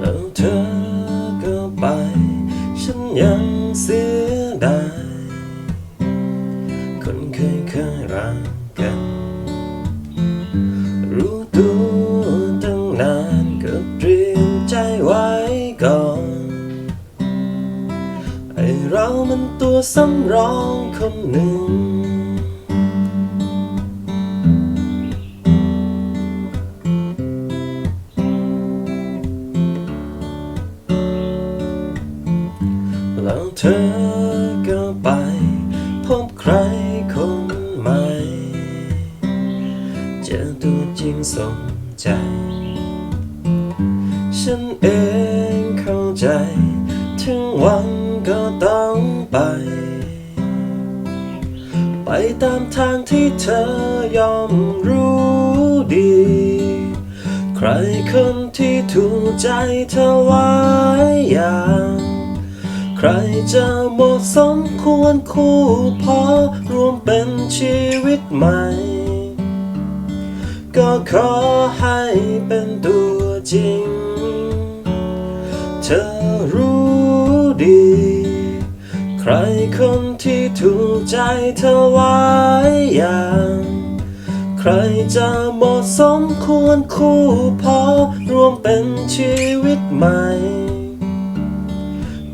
แล้วเธอก็ ไอเรามันตัวสำรองคนหนึ่ง แล้วเธอก็ไป พบใครคนใหม่ เจอตัวจริงสมใจ ฉันเองเข้าใจ ถึงวันก็ต้อง ไป ไปตามทางที่เธอยอมรู้ดี ใครคนที่ถูกใจเธอไว้อย่าง ใครจะเหมาะสมควรคู่พอรวมเป็นชีวิตใหม่ ก็ขอให้เป็นตัวจริง เธอรู้ดี รคนที่ถูกใจเธอไว้อย่าง ใครจะเหมาะสมควรคู่พอรวมเป็นชีวิตใหม่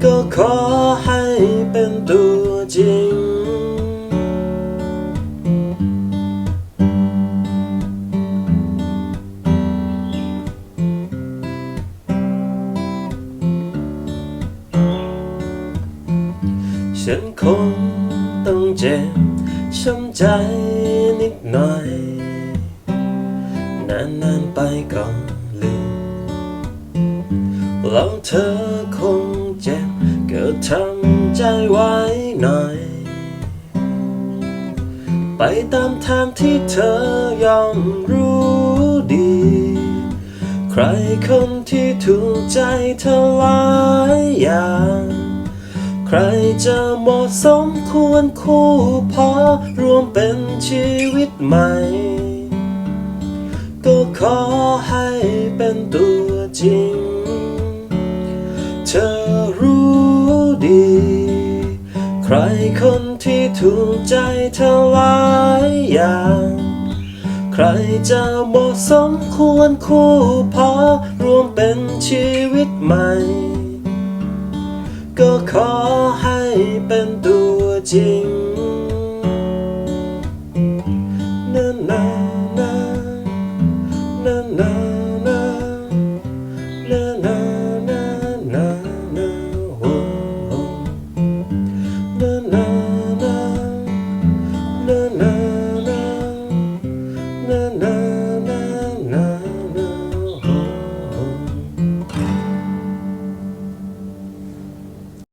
ก็ขอให้เป็นตัวจริง ฉันคงต้องเจ็บช้ำใจนิดหน่อย นานๆไปก็ลืมแล้วเธอคงเจ็บก็ทำใจไว้หน่อย ไปตามทางที่เธอยอมรู้ดี ใครคนที่ถูกใจเธอหลายอย่าง ใครจะเหมาะสมควรคู่พอรวมเป็นชีวิตใหม่ ก็ขอให้เป็นตัวจริง เธอรู้ดี ใครคนที่ถูกใจเธอหลายอย่าง ใครจะเหมาะสมควรคู่พอรวมเป็นชีวิตใหม่ ก็ขอให้เป็นตัวจริง